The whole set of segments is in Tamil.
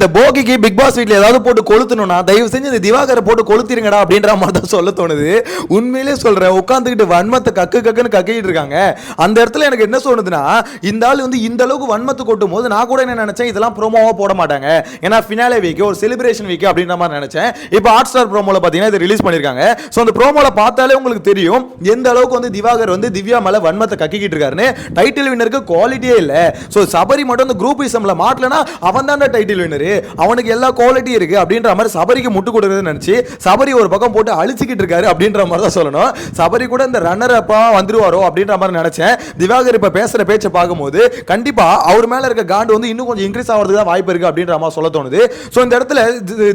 இந்த போகிக்கு பிக் பாஸ் வீட்டில் ஏதாவது போட்டு கொளுத்தணும்னா தயவு செஞ்சு இந்த திவாகரை போட்டு கொளுத்திருங்கடா அப்படின்ற மாதிரி தான் சொல்ல தோணுது. உண்மையிலே சொல்கிறேன் உட்காந்துக்கிட்டு வன்மத்தை கக்கு கக்குன்னு கக்கிட்டு இருக்காங்க. அந்த இடத்துல எனக்கு என்ன சொன்னதுன்னா இந்த ஆள் வந்து இந்த அளவுக்கு வன்மத்தை கொட்டும் போது நான் கூட என்ன நினச்சேன் இதெல்லாம் ப்ரோமோவாக போட மாட்டாங்க. ஏன்னா ஃபினாலே வீக்கு ஒரு செலிப்ரேஷன் வீக்கு அப்படின்ற மாதிரி நினச்சேன். இப்போ ஹாட் ஸ்டார் ப்ரோமோவில் பார்த்தீங்கன்னா இது ரிலீஸ் பண்ணியிருக்காங்க. ஸோ அந்த ப்ரோமோவில் பார்த்தாலே உங்களுக்கு தெரியும் எந்த அளவுக்கு வந்து திவாகர் வந்து திவ்யா மேலே வன்மத்தை கக்கிக்கிட்டு இருக்காருன்னு. டைட்டில் வின்னருக்கு குவாலிட்டியே இல்லை. ஸோ சபரி மட்டும் அந்த குரூப் இசம்ல மாட்டலனா அவன் தான் டைட்டில் வின்னரு அவனுக்கு எல்லா குவாலிட்டி இருக்கு. அப்படின்ற மாதிரி சபரிக்கு முட்டு கொடுக்குறதுன்னு நினைச்சு சபரி ஒரு பக்கம் போட்டு அழிச்சிக்கிட்டு இருக்காரு அப்படின்ற மாதிரி தான் சொல்லணும். சபரி கூட இந்த ரன்னர் அப்பா வந்துருவாரோ அப்படின்ற மாதிரி நினைச்சேன். திவாகர் இப்ப பேசுற பேச்சை பார்க்கும்போது கண்டிப்பா அவர் மேல இருக்க காண்டு வந்து இன்னும் கொஞ்சம் இன்க்ரீஸ் ஆகிறதுக்கு தான் வாய்ப்பு இருக்கு அப்படின்ற மாதிரி சொல்ல தோணுது. ஸோ இந்த இடத்துல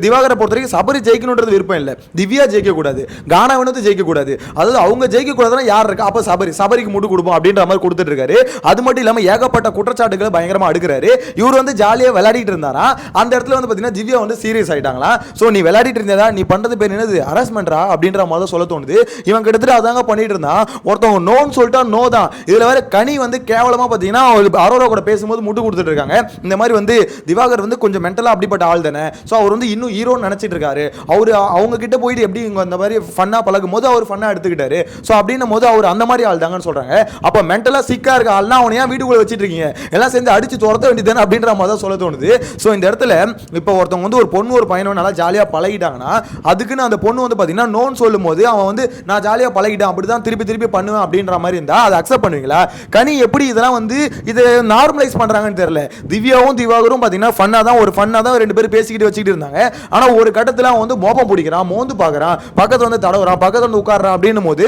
திவாகரை பொறுத்த வரைக்கும் சபரி ஜெயிக்கணுன்றது விருப்பம் இல்லை. திவ்யா ஜெயிக்க கூடாது கானா வினோத் ஜெயிக்க கூடாது அதாவது அவங்க ஜெயிக்க கூடாதுன்னா யார் இருக்கா? அப்ப சபரி. சபரிக்கு முட்டு கொடுப்போம் அப்படின்ற மாதிரி கொடுத்துட்டு இருக்காரு. அது மட்டும் இல்லாம ஏகப்பட்ட குற்றச்சாட்டுகளை பயங்கரமா அடுக்கிறாரு. இவர் வந்து ஜாலியா விளையாடிட்டு இருந்தாரா? அந்த இடத்துல வந்து பார்த்தீங்கன்னா திவ்யா வந்து சீரியஸ் ஆகிட்டாங்களா ஸோ நீ விளையாடிட்டு இருந்ததா? நீ பண்ணுறது பேர் என்னது? ஹராஸ்மெண்ட்ரா அப்படின்ற மாதிரி சொல்ல தோணுது. இவன் கிட்டத்தட்ட அதாங்க பண்ணிட்டு இருந்தான். ஒருத்தவங்க நோன்னு சொல்லிட்டா நோ தான். இதில் வேற கனி வந்து கேவலமாக பார்த்தீங்கன்னா அவர் அரோரா கூட பேசும்போது முட்டு கொடுத்துட்டு இருக்காங்க. இந்த மாதிரி வந்து திவாகர் வந்து கொஞ்சம் மென்டலாக அப்படிப்பட்ட ஆள் தானே. ஸோ அவர் வந்து இன்னும் ஹீரோன்னு நினச்சிட்டு இருக்காரு. அவர் அவங்க கிட்ட போயிட்டு எப்படி இங்கே அந்த மாதிரி ஃபன்னாக பழகும் போது அவர் ஃபன்னாக எடுத்துக்கிட்டாரு. ஸோ அப்படின்னும் போது அவர் அந்த மாதிரி ஆள் தாங்கன்னு சொல்கிறாங்க அப்போ மென்டலாக சிக்காக இருக்க ஆள்னா அவனை ஏன் வீட்டுக்குள்ள வச்சிட்டு இருக்கீங்க. எல்லாம் சேர்ந்து அடிச்சு துரத்த வேண்டியதானே அப்படின்ற மாதிரி தான் சொல்ல தோணுது. ஸோ இந்த இடத்துல இப்போ ஒருத்தவங்க வந்து ஒரு பொண்ணு ஒரு பையனும் நல்லா ஜாலியாக பழகிட்டாங்கன்னா அதுக்குன்னு அந்த பொண்ணு வந்து பார்த்தீங்கன்னா நோன் சொல்லும் போது அவன் வந்து நான் ஜாலியாக பழகிட்டேன் அப்படி தான் திருப்பி திருப்பி பண்ணுவேன் அப்படின்ற மாதிரி இருந்தால் அதை அக்செப்ட் பண்ணுவீங்களா? கனி எப்படி இதெல்லாம் வந்து இதை நார்மலைஸ் பண்ணுறாங்கன்னு தெரியல. திவ்யாவும் திவாகரும் பார்த்தீங்கன்னா ஃபன்னாக தான் ஒரு ஃபன்னாக தான் ரெண்டு பேரும் பேசிக்கிட்டு வச்சுக்கிட்டு இருந்தாங்க. ஆனால் ஒரு கட்டத்தில் அவன் வந்து மோப்பம் பிடிக்கிறான் மோந்து பார்க்குறான் பக்கத்தில் வந்து தடவுறான் பக்கத்தில் வந்து உட்காடுறான் அப்படின்னும் போது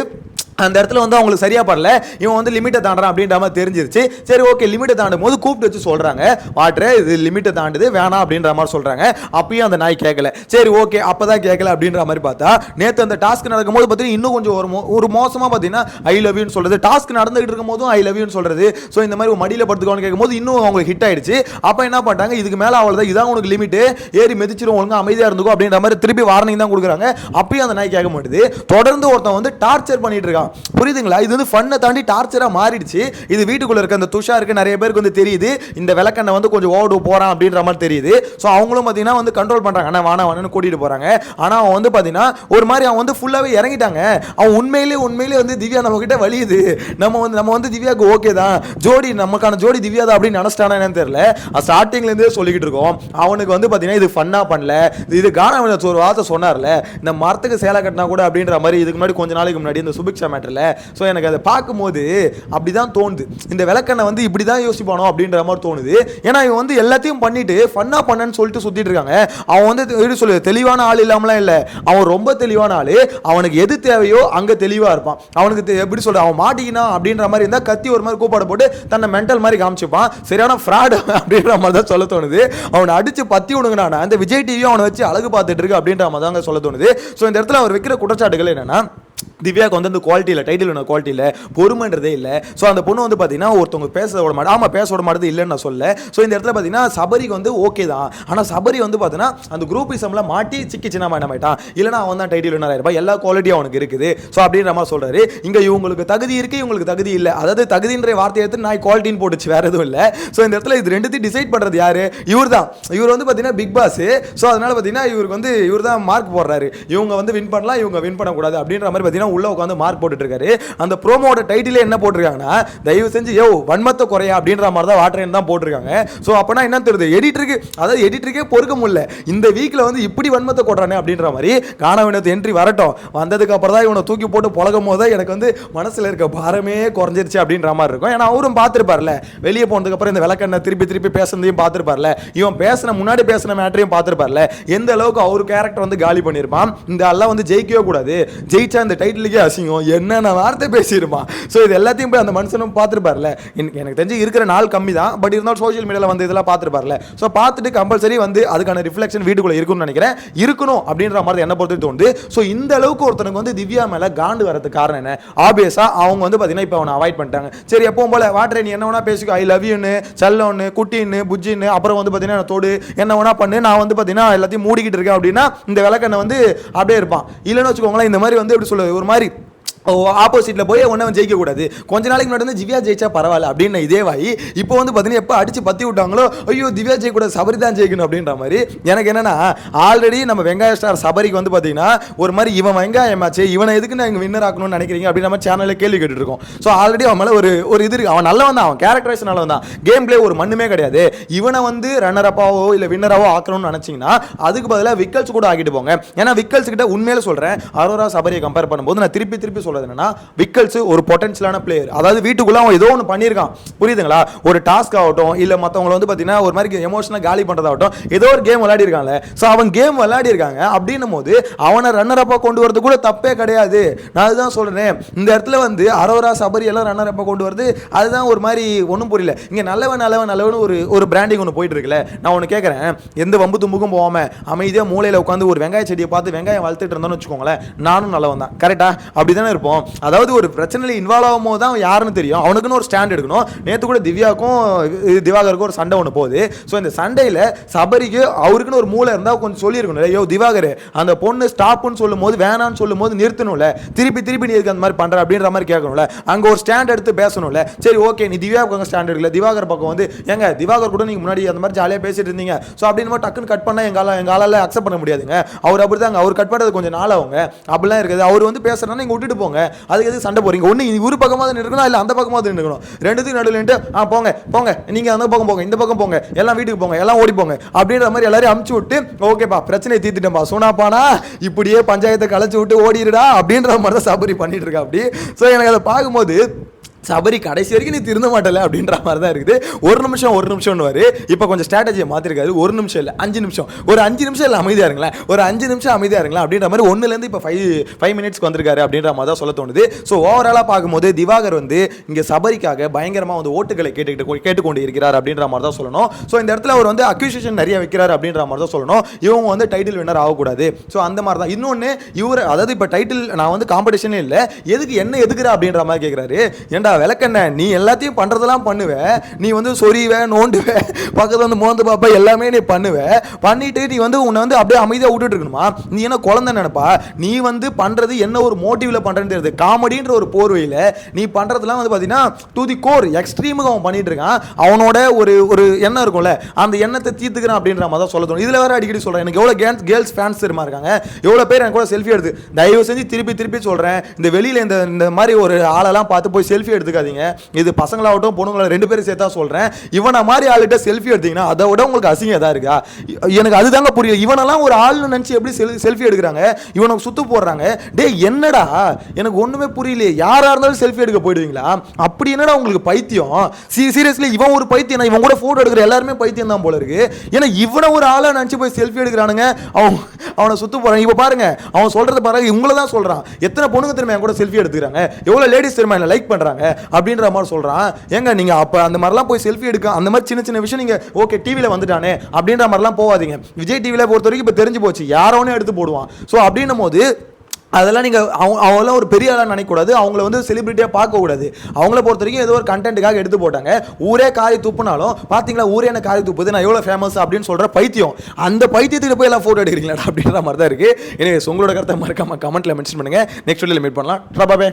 அந்த இடத்துல வந்து அவங்களுக்கு சரியா படல. இவன் வந்து லிமிட்டை தாண்டுறான் அப்படின்ற மாதிரி தெரிஞ்சிருச்சு. சரி ஓகே லிமிட்டை தாண்டும் போது கூப்பிட்டு வச்சு சொல்றாங்க. வாட்ரு இது லிமிட்டை தாண்டுது வேணாம் அப்படின்ற மாதிரி சொல்றாங்க. அப்பயும் அந்த நாய் கேட்கல சரி ஓகே அப்பதான் கேட்கல அப்படின்ற மாதிரி பார்த்தா நேத்து அந்த டாஸ்க் நடக்கும்போது பார்த்தீங்கன்னா இன்னும் கொஞ்சம் ஒரு மோ- ஒரு மோசமா பார்த்தீங்கன்னா ஐ லவ்யூன்னு சொல்கிறது சொல்றது. டாஸ்க் நடந்துகிட்டு இருக்கும் போதும் ஐ லவ்யூன்னு சொல்கிறது சொல்றது. ஸோ இந்த மாதிரி மடியில படுத்துக்கோன்னு கேட்கும்போது இன்னும் அவங்களுக்கு ஹிட் ஆயிடுச்சு. அப்போ என்ன பண்ணிட்டாங்க இதுக்கு மேல அவ்வளவுதான். இதான் உனக்கு லிமிட் ஏறி மிதிச்சிரும் ஒழுங்கா அமைதியா இருந்துக்கும் அப்படின்ற மாதிரி திருப்பி வார்னிங் தான் கொடுக்குறாங்க. அப்பயும் அந்த நாய் கேட்க மாட்டுது. தொடர்ந்து ஒருத்தன் வந்து டார்ச்சர் பண்ணிட்டு இருக்கான். புரியுதுங்களா? இது வந்து ஃபன்னை தாண்டி டார்ச்சராக மாறிடுச்சு. இது வீட்டுக்குள்ளே இருக்க அந்த துஷாருக்கு நிறைய பேருக்கு வந்து தெரியுது. இந்த விளக்கண்ணை வந்து கொஞ்சம் ஓடு போகிறான் அப்படின்ற மாதிரி தெரியுது. ஸோ அவங்களும் பார்த்தீங்கன்னா வந்து கண்ட்ரோல் பண்ணுறாங்க ஆனால் வானா வானன்னு கூட்டிகிட்டு போகிறாங்க ஆனால் அவன் வந்து பார்த்தீங்கன்னா ஒரு மாதிரி அவன் வந்து ஃபுல்லாகவே இறங்கிட்டாங்க. அவன் உண்மையிலேயே உண்மையிலேயே வந்து திவ்யா நம்ம கிட்ட வலியுது. நம்ம வந்து நம்ம வந்து திவ்யாவுக்கு ஓகே தான். ஜோடி நமக்கான ஜோடி திவ்யா தான் அப்படின்னு நினச்சிட்டானா என்னன்னு தெரியல. ஸ்டார்டிங்லேருந்தே சொல்லிக்கிட்டு இருக்கோம். அவனுக்கு வந்து பார்த்தீங்கன்னா இது ஃபன்னாக பண்ணல. இது கானா ஒரு வார்த்தை சொன்னார்ல இந்த மரத்துக்கு சேலை கட்டினா கூட அப்படின்ற மாதிரி இதுக்கு முன்னாடி கொஞ்ச நாளைக்கு முன்னாடி இந்த சுபிக்ஷா மேட்டரில் ஸோ எனக்கு அதை பார்க்கும்போது அப்படிதான் தோணுது. இந்த விளக்கண்ணை வந்து இப்படி தான் யோசிப்பானோ அப்படின்ற மாதிரி தோணுது. ஏன்னா இவன் வந்து எல்லாத்தையும் பண்ணிட்டு ஃபன்னாக பண்ணன்னு சொல்லிட்டு சுற்றிட்டு இருக்காங்க. அவன் வந்து எப்படி சொல்லு தெளிவான ஆள் இல்லாமலாம் இல்லை. அவன் ரொம்ப தெளிவான ஆள். அவனுக்கு எது தேவையோ அங்கே தெளிவாக இருப்பான். அவனுக்கு தெ- எப்படி சொல்ற அவன் மாட்டிக்கினா அப்படின்ற மாதிரி இருந்தால் கத்தி ஒரு மாதிரி கூப்பாடு போட்டு தன்னை மென்டல் மாதிரி காமிச்சுப்பான். சரியான ஃப்ராடு அப்படின்ற மாதிரி தான் சொல்ல தோணுது. அவனை அடித்து பத்தி விடுங்கண்ணா அந்த விஜய் டிவியும் அவனை வச்சு அழகு பார்த்துட்டு இருக்கு அப்படின்ற மாதிரி தான் சொல்ல தோணுது. ஸோ இந்த இடத்துல அவர் வைக்கிற குற்றச்சாட்டுகள் என்னன்னா திவ்யாவுக்கு வந்து அந்த குவாலிட்டி இல்லை டைட்டில் ஒன்று குவாலிட்டி இல்லை பொறுமைன்றதே இல்லை. ஸோ அந்த பொண்ணு வந்து பார்த்தீங்கன்னா ஒருத்தவங்க பேச விட மாட்டா ஆமாம் பேச விட மாட்டது இல்லைன்னு நான் சொல்ல ஸோ இந்த இடத்துல பார்த்தீங்கன்னா சபரிக்கு வந்து ஓகே தான். ஆனால் சபரி வந்து பார்த்தீங்கன்னா அந்த குரூப் இசம்ல மாட்டி சிக்கி சின்ன என்ன ஆயிட்டான் இல்லைனா அவன் தான் டைட்டில் வினர் ரூபாய் எல்லா குவாலிட்டியும் அவனுக்கு இருக்குது. ஸோ அப்படின்ற மாதிரி சொல்கிறாரு இங்கே இவங்களுக்கு தகுதி இருக்குது இவங்களுக்கு தகுதி இல்லை. அதாவது தகுதின்ற வார்த்தையை எடுத்து நான் குவாலிட்டின்னு போட்டுச்சு வேறு எதுவும் இல்லை. ஸோ இந்த இடத்துல இது ரெண்டுத்தையும் டிசைட் பண்ணுறது யார்? இவர் தான். இவர் வந்து பார்த்தீங்கன்னா பிக் பாஸ் ஸோ அதனால் பார்த்தீங்கன்னா இவருக்கு வந்து இவர் தான் மார்க் போடுறாரு. இவங்க வந்து வின் பண்ணலாம் இவங்க வின் பண்ணக்கூடாது அப்படின்ற மாதிரி பார்த்தீங்கன்னா உள்ள உட்காந்து மார்க் போட்டுட்டு இருக்காரு அந்த ப்ரோமோட டைட்டிலே என்ன போட்டிருக்காங்கன்னா தயவு செஞ்சு யோ வன்மத்தை குறையா? அப்படின்ற மாதிரி தான் வாட்டர் தான் போட்டிருக்காங்க. ஸோ அப்போனா என்ன தெரியுது? எடிட்டருக்கு அதாவது எடிட்டருக்கே பொறுக்க முடியல. இந்த வீக்கில் வந்து இப்படி வன்மத்தை கொடுறானே அப்படின்ற மாதிரி காணவினத்து என்ட்ரி வரட்டும். வந்ததுக்கு அப்புறம் தான் இவனை தூக்கி போட்டு பழகும் போது தான் எனக்கு வந்து மனசில் இருக்க பாரமே குறைஞ்சிருச்சு அப்படின்ற மாதிரி இருக்கும். ஏன்னா அவரும் பார்த்துருப்பார்ல. வெளியே போனதுக்கு அப்புறம் இந்த விளக்கண்ணை திருப்பி திருப்பி பேசுனதையும் பார்த்துருப்பார்ல. இவன் பேசின முன்னாடி பேசின மேட்டரையும் பார்த்துருப்பார்ல. எந்த அளவுக்கு அவர் கேரக்டர் வந்து காலி பண்ணியிருப்பான். இந்த எல்லாம் வந்து ஜெயிக்கவே கூடாது. ஜெயிச்சா இந்த டைட்டிலுக்கே அசிங்கம். என்னென்ன வார்த்தை பேசியிருப்பான் ஸோ இது எல்லாத்தையும் போய் அந்த மனுஷனும் பார்த்துருப்பார்ல. எனக்கு தெரிஞ்சு இருக்கிற நாள் கம்மி தான். பட் இருந்தாலும் சோஷியல் மீடியாவில் வந்து இதெல்லாம் பார்த்துருப்பார்ல. ஸோ பார்த்துட்டு கம்பல்சரி வந்து அதுக்கான ரிஃப்ளெக்ஷன் வீட்டுக்குள்ளே இருக்கும்னு நினைக்கிறேன். இருக்கணும் அப்படின்ற மாதிரி என்ன பொறுத்து தோணுது. ஸோ இந்த அளவுக்கு ஒருத்தனுக்கு வந்து திவ்யா மேலே காண்டு வரதுக்கு காரணம் என்ன? ஆப்வியஸா அவங்க வந்து பார்த்தீங்கன்னா இப்போ அவனை அவாய்ட் பண்ணிட்டாங்க. சரி எப்பவும் போல வாட்டரை நீ என்ன வேணா பேசிக்கோ. ஐ லவ் யூன்னு செல்லோன்னு குட்டின்னு புஜ்ஜின்னு அப்புறம் வந்து பார்த்தீங்கன்னா நான் தோடு. என்ன வேணா பண்ணு. நான் வந்து பார்த்தீங்கன்னா எல்லாத்தையும் மூடிக்கிட்டு இருக்கேன் அப்படின்னா இந்த விளக்கண்ணை வந்து அப்படியே இருப்பான். இல்லைன்னு வச்சுக்கோங்களேன் இந்த மாதிரி வந்து எப்படி சொல்லுவது ஒரு மாதிரி ஆப்போசிட்ல போய் ஒன்றும் ஜெயிக்க கூடாது. கொஞ்ச நாளைக்கு முன்னாடி வந்து திவ்யா ஜெயிச்சா பரவாயில்ல அப்படின்னு இதேவாயி இப்போ வந்து பார்த்தீங்கன்னா எப்போ அடிச்சு பத்தி விட்டாங்களோ ஐயோ திவ்யா ஜெயிக்கூடாது சபரி தான் ஜெயிக்கணும் அப்படின்ற மாதிரி. எனக்கு என்னன்னா ஆல்ரெடி நம்ம வெங்காய ஸ்டார் சபரிக்கு வந்து பார்த்தீங்கன்னா ஒரு மாதிரி இவன் வெங்காயம் ஆச்சு இவனை எதுக்கு நான் வின்னர் ஆக்கணும்னு நினைக்கிறீங்க அப்படின்னு நம்ம சேனலில் கேள்வி கேட்டுருக்கோம் ஸோ ஆல்ரெடி அவன் மேலே ஒரு ஒரு இது இருக்கு. அவன் நல்லவன் தான் அவன் கேரக்டரைஸ் நல்லவன் தான். கேம் பிளே ஒரு மண்ணுமே கிடையாது. இவனை வந்து ரன்னர் அப்பாவோ இல்லை வின்னராவோ ஆக்கணும்னு நினச்சிங்கன்னா அதுக்கு பதிலாக விக்கல்ஸ் கூட ஆக்கிட்டு போங்க. ஏன்னா விக்கல்ஸ் கிட்ட உண்மையில சொல்கிறேன் அரோரா சபரியை கம்பேர் பண்ணும்போது நான் திருப்பி திருப்பி சொல்றது என்னன்னா விக்கல்ஸ் ஒரு பொட்டன்ஷியலான பிளேயர் அதாவது வீட்டுக்குள்ள அவன் ஏதோ ஒன்று பண்ணியிருக்கான். புரியுதுங்களா? ஒரு டாஸ்க் ஆகட்டும் இல்லை மற்றவங்களை வந்து பார்த்தீங்கன்னா ஒரு மாதிரி எமோஷனாக காலி பண்ணுறதாகட்டும் ஏதோ ஒரு கேம் விளையாடி இருக்கான்ல ஸோ அவன் கேம் விளையாடி இருக்காங்க அப்படின்னும் போது அவனை ரன்னர் அப்பா கொண்டு வரது கூட தப்பே கிடையாது. நான் அதுதான் சொல்றேன். இந்த இடத்துல வந்து அரோரா சபரி எல்லாம் ரன்னர் அப்பா கொண்டு வருது அதுதான் ஒரு மாதிரி ஒன்றும் புரியல. இங்கே நல்லவன் நல்லவன் நல்லவன் ஒரு ஒரு பிராண்டிங் ஒன்று போயிட்டு இருக்குல்ல. நான் ஒன்று கேட்குறேன் எந்த வம்பு தும்புக்கும் போகாம அமைதியாக மூலையில் உட்காந்து ஒரு வெங்காய செடியை பார்த்து வெங்காயம் வளர்த்துட்டு இருந்தோம்னு வச்சுக்கோங்களேன் நானும் நல்லவன் தான் கரெக்டாக அப்படி தானே இருப்போம். அதாவது ஒரு பிரச்சனையில் இன்வால்வ் ஆகும் போது தான் யாருன்னு தெரியும். அவனுக்குன்னு ஒரு ஸ்டாண்ட் எடுக்கணும். நேற்று கூட திவ்யாவுக்கும் இது திவாகருக்கும் ஒரு சண்டை ஒன்று போகுது. ஸோ இந்த சண்டையில் சபரிக்கு அவருக்குன்னு ஒரு மூளை இருந்தால் கொஞ்சம் சொல்லியிருக்கணும். ஐயோ திவாகர் அந்த பொண்ணு ஸ்டாப்புன்னு சொல்லும் போது வேணான்னு சொல்லும் போது நிறுத்தணும்ல. திருப்பி திருப்பி நீ இருக்கு அந்த மாதிரி பண்ணுற அப்படின்ற மாதிரி கேட்கணும்ல. அங்கே ஒரு ஸ்டாண்ட் எடுத்து பேசணும்ல. சரி ஓகே நீ திவ்யா பக்கம் ஸ்டாண்ட் எடுக்கல. திவாகர் பக்கம் வந்து எங்க திவாகர் கூட நீங்கள் முன்னாடி அந்த மாதிரி ஜாலியாக பேசிட்டு இருந்தீங்க. ஸோ அப்படின்னு மாதிரி டக்குன்னு கட் பண்ணால் எங்கள் எங்களால் அக்செப்ட் பண்ண முடியாதுங்க. அவர் அப்படி தாங்க அவர் கட் பண்ணுறது கொஞ்சம் நாள் அவங்க அப்படிலாம் இருக்குது. அவர் வந்து பேசுறதுனா நீங்கள் விட்டுட்டு போங்க. அதுக்கு எதுக்கு சண்டை போறீங்க ஒன்று ஒரு பக்கமாக நின்றுக்கணும் இல்லை அந்த பக்கமாக நின்றுக்கணும் ரெண்டுத்துக்கும் நடுவில் நின்று ஆ போங்க போங்க நீங்கள் அந்த பக்கம் போங்க இந்த பக்கம் போங்க எல்லாம் வீட்டுக்கு போங்க எல்லாம் ஓடி போங்க அப்படின்ற மாதிரி எல்லாரையும் அமுச்சு விட்டு ஓகேப்பா பிரச்சனையை தீர்த்துட்டேன்பா சோனாப்பானா இப்படியே பஞ்சாயத்தை கலைச்சு விட்டு ஓடிடுடா அப்படின்ற மாதிரி தான் சபரி பண்ணிட்டு இருக்கா அப்படி. ஸோ எனக்கு அதை பார்க்கும்போது சபரி கடைசி வரைக்கும் நீ திருந்த மாட்டல அப்படின்ற மாதிரி தான் இருக்குது. ஒரு நிமிஷம் ஒரு நிமிஷம்னு இப்போ கொஞ்சம் ஸ்ட்ராட்டஜியை மாற்றிருக்காரு ஒரு நிமிஷம் இல்லை அஞ்சு நிமிஷம். ஒரு அஞ்சு நிமிஷம் இல்லை அமைதியாக இருங்களேன். ஒரு அஞ்சு நிமிஷம் அமைதியாக இருங்களேன் அப்படின்ற மாதிரி ஒன்றுலேருந்து இப்போ ஃபைவ் ஃபைவ் மினிட்ஸ்க்கு வந்திருக்காரு அப்படின்ற மாதிரி தான் சொல்ல தோணுது. ஸோ ஓவராலாக பார்க்கும்போது திவாகர் வந்து இங்கே சபரிக்காக பயங்கரமாக வந்து ஓட்டுகளை கேட்டுக்கிட்டு கேட்டுக்கொண்டு இருக்கிறார் அப்படின்ற மாதிரி தான் சொல்லணும். ஸோ இந்த இடத்துல அவர் வந்து அக்யூசியேஷன் நிறைய வைக்கிறார் அப்படின்ற மாதிரி தான் சொல்லணும். இவங்க வந்து டைட்டில் வின்னர் ஆகக்கூடாது. ஸோ அந்த மாதிரி தான். இன்னொன்று இவர் அதாவது இப்போ டைட்டில் நான் வந்து காம்படிஷனே இல்லை. எதுக்கு என்ன எதுக்குறா அப்படின்ற மாதிரி கேட்குறாரு ஏன்டா விளக்கண்ண நீ எல்லாத்தையும் பண்ணுறதெல்லாம் பண்ணுவ. நீ வந்து சொறிவ நோண்டுவ பக்கத்தில் வந்து மோந்து பார்ப்ப எல்லாமே நீ பண்ணுவ. பண்ணிட்டு நீ வந்து உன்னை வந்து அப்படியே அமைதியாக விட்டுட்டு இருக்கணுமா? நீ என்ன குழந்தை நினைப்பா? நீ வந்து பண்ணுறது என்ன ஒரு மோட்டிவில் பண்ணுறேன்னு தெரியுது. காமெடின்ற ஒரு போர்வையில் நீ பண்ணுறதுலாம் வந்து பார்த்தீங்கன்னா டு தி கோர் எக்ஸ்ட்ரீமுக்கு அவன் பண்ணிட்டு இருக்கான். அவனோட ஒரு ஒரு எண்ணம் இருக்கும்ல அந்த எண்ணத்தை தீர்த்துக்கிறான் அப்படின்ற மாதிரி தான் சொல்ல தோணும். இதில் வேற அடிக்கடி சொல்கிறேன் எனக்கு எவ்வளோ கேர்ள்ஸ் கேர்ள்ஸ் ஃபேன்ஸ் தெரியுமா இருக்காங்க? எவ்வளோ பேர் எனக்கு கூட செல்ஃபி எடுத்து தயவு செஞ்சு திருப்பி திருப்பி சொல்கிறேன் இந்த வெளியில் இந்த இந்த மாதிரி ஒரு ஆளெல்லாம் பார்த்து போய் செல்ஃபி எடுத்துக்காதீங்க. இது பசங்களாகட்டும் பொண்ணுங்களா ரெண்டு பேரும் சேர்த்தா சொல்கிறேன் இவனை மாதிரி ஆளுகிட்ட செல்ஃபி எடுத்தீங்கன்னா அதை விட உங்களுக்கு அசிங்கம் எதா இருக்கா? எனக்கு அதுதாங்க புரியல. இவனெல்லாம் ஒரு ஆள்னு நினச்சி எப்படி செல் செல்ஃபி எடுக்கிறாங்க? இவனுக்கு சுத்து போடுறாங்க. டேய் என்னடா? எனக்கு ஒன்றுமே புரியலையே. யாராக இருந்தாலும் செல்ஃபி எடுக்க போயிடுவீங்களா? அப்படி என்னடா உங்களுக்கு பைத்தியம்? சீ சீரியஸ்லி இவன் ஒரு பைத்தியம். நான் இவன் கூட ஃபோட்டோ எடுக்கிற எல்லாருமே பைத்தியம் தான் போல இருக்கு. ஏன்னா இவனை ஒரு ஆளாக நினச்சி போய் செல்ஃபி எடுக்கிறானுங்க. அவன் அவனை சுத்து போகிறான் இப்போ பாருங்க அவன் சொல்கிறத பாருங்க இவங்கள தான் சொல்கிறான் எத்தனை பொண்ணுங்க திரும்ப என் கூட செல்ஃபி எடுத்துக்கிறாங்க? எவ்வளோ லேடிஸ் திரும்ப என்ன லைக் பண்ணுறாங்க அப்படின்ற மாதிரி சொல்றான். ஏங்க நீங்க அப்ப அந்த மாதிரிலாம் போய் செல்ஃபி எடுக்க அந்த மாதிரி சின்ன சின்ன விஷயம் நீங்க ஓகே டிவியில் வந்துட்டானே அப்படின்ற மாதிரிலாம் போகாதீங்க. விஜய் டிவியில் பொறுத்த வரைக்கும் இப்போ தெரிஞ்சு போச்சு. யாரோனே எடுத்து போடுவான். ஸோ அப்படின்னும் போது அதெல்லாம் நீங்கள் அவங்க அவங்களாம் ஒரு பெரிய ஆளாக நினைக்கக்கூடாது. அவங்கள வந்து செலிபிரிட்டியாக பார்க்கக்கூடாது அவங்கள பொறுத்த வரைக்கும் ஏதோ ஒரு கண்டென்ட்டுக்காக எடுத்து போட்டாங்க. ஊரே காரி துப்புனாலும் பார்த்தீங்களா ஊரே என்ன காரி துப்புது? நான் எவ்வளோ ஃபேமஸ் அப்படின்னு சொல்கிற பைத்தியம். அந்த பைத்தியத்துக்கு போய் எல்லாம் ஃபோட்டோ எடுக்கிறீங்களா அப்படின்ற மாதிரி தான் இருக்குது எனவே உங்களோட கருத்தை மறக்காமல் கமெண்ட்டில் மென்ஷன் பண்ணுங்கள் நெக்ஸ்ட் வீடியோவில் மீட் பண்ணலாம். ட்ரபாபே